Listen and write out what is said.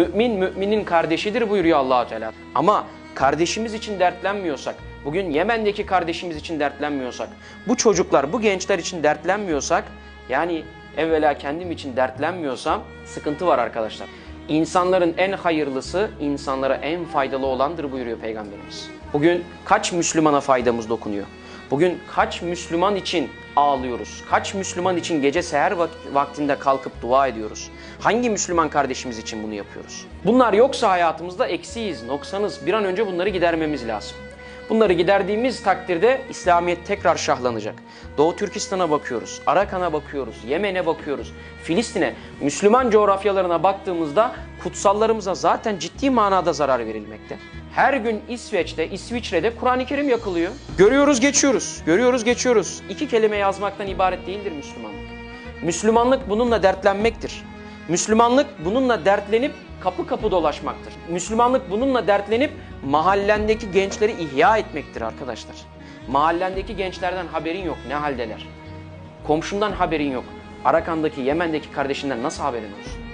Mümin müminin kardeşidir buyuruyor Allahu Teala. Ama kardeşimiz için dertlenmiyorsak, bugün Yemen'deki kardeşimiz için dertlenmiyorsak, bu çocuklar, bu gençler için dertlenmiyorsak, yani evvela kendim için dertlenmiyorsam sıkıntı var arkadaşlar. İnsanların en hayırlısı, insanlara en faydalı olandır buyuruyor Peygamberimiz. Bugün kaç Müslümana faydamız dokunuyor? Bugün kaç Müslüman için ağlıyoruz? Kaç Müslüman için gece seher vak- vaktinde kalkıp dua ediyoruz? Hangi Müslüman kardeşimiz için bunu yapıyoruz? Bunlar yoksa hayatımızda eksiyiz, noksanız. Bir an önce bunları gidermemiz lazım. Bunları giderdiğimiz takdirde İslamiyet tekrar şahlanacak. Doğu Türkistan'a bakıyoruz, Arakan'a bakıyoruz, Yemen'e bakıyoruz, Filistin'e, Müslüman coğrafyalarına baktığımızda kutsallarımıza zaten ciddi manada zarar verilmekte. Her gün İsveç'te, İsviçre'de Kur'an-ı Kerim yakılıyor. Görüyoruz, geçiyoruz. Görüyoruz, geçiyoruz. İki kelime yazmaktan ibaret değildir Müslümanlık. Müslümanlık bununla dertlenmektir. Müslümanlık bununla dertlenip kapı kapı dolaşmaktır. Müslümanlık bununla dertlenip mahallendeki gençleri ihya etmektir arkadaşlar. Mahallendeki gençlerden haberin yok ne haldeler. Komşundan haberin yok. Arakan'daki, Yemen'deki kardeşinden nasıl haberin olsun?